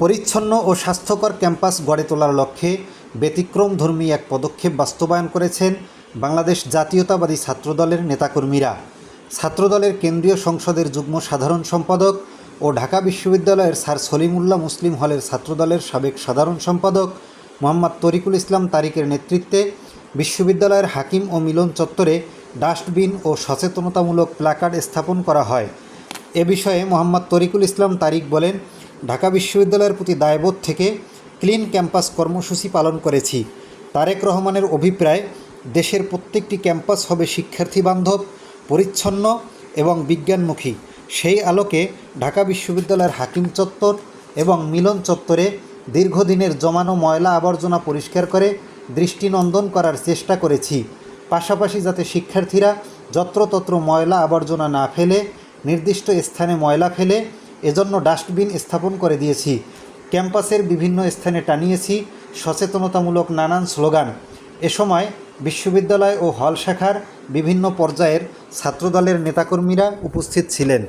পরিচ্ছন্ন ও স্বাস্থ্যকর ক্যাম্পাস গড়ে তোলার লক্ষ্যে ব্যতিক্রমধর্মী এক পদক্ষেপ বাস্তবায়ন করেছেন বাংলাদেশ জাতীয়তাবাদী ছাত্রদলের নেতাকর্মীরা। ছাত্রদলের কেন্দ্রীয় সংসদের যুগ্ম সাধারণ সম্পাদক ও ঢাকা বিশ্ববিদ্যালয়ের স্যার সলিমুল্লাহ মুসলিম হলের ছাত্রদলের সাবেক সাধারণ সম্পাদক মোহাম্মদ তরিকুল ইসলাম তারিকের নেতৃত্বে বিশ্ববিদ্যালয়ের হাকিম ও মিলন চত্বরে ডাস্টবিন ও সচেতনতামূলক প্ল্যাকার্ড স্থাপন করা হয়। এ বিষয়ে মোহাম্মদ তরিকুল ইসলাম তারিক বলেন ঢাকা বিশ্ববিদ্যালয়ের প্রতি দায়বোধ থেকে ক্লিন ক্যাম্পাস কর্মসূচি পালন করেছি। তারেক রহমানের অভিপ্রায়, দেশের প্রত্যেকটি ক্যাম্পাস হবে শিক্ষার্থী বান্ধব, পরিচ্ছন্ন এবং বিজ্ঞানমুখী। সেই আলোকে ঢাকা বিশ্ববিদ্যালয়ের হাকিম চত্বর এবং মিলন চত্বরে দীর্ঘদিনের জমানো ময়লা আবর্জনা পরিষ্কার করে দৃষ্টিনন্দন করার চেষ্টা করেছি। পাশাপাশি যাতে শিক্ষার্থীরা যত্রতত্র ময়লা আবর্জনা না ফেলে, নির্দিষ্ট স্থানে ময়লা ফেলে এজন্য ডাস্টবিন স্থাপন করে দিয়েছি। ক্যাম্পাসের বিভিন্ন স্থানে টানিয়েছি সচেতনতামূলক নানান স্লোগান। এ সময় বিশ্ববিদ্যালয় ও হল শাখার বিভিন্ন পর্যায়ের ছাত্রদলের নেতাকর্মীরা উপস্থিত ছিলেন।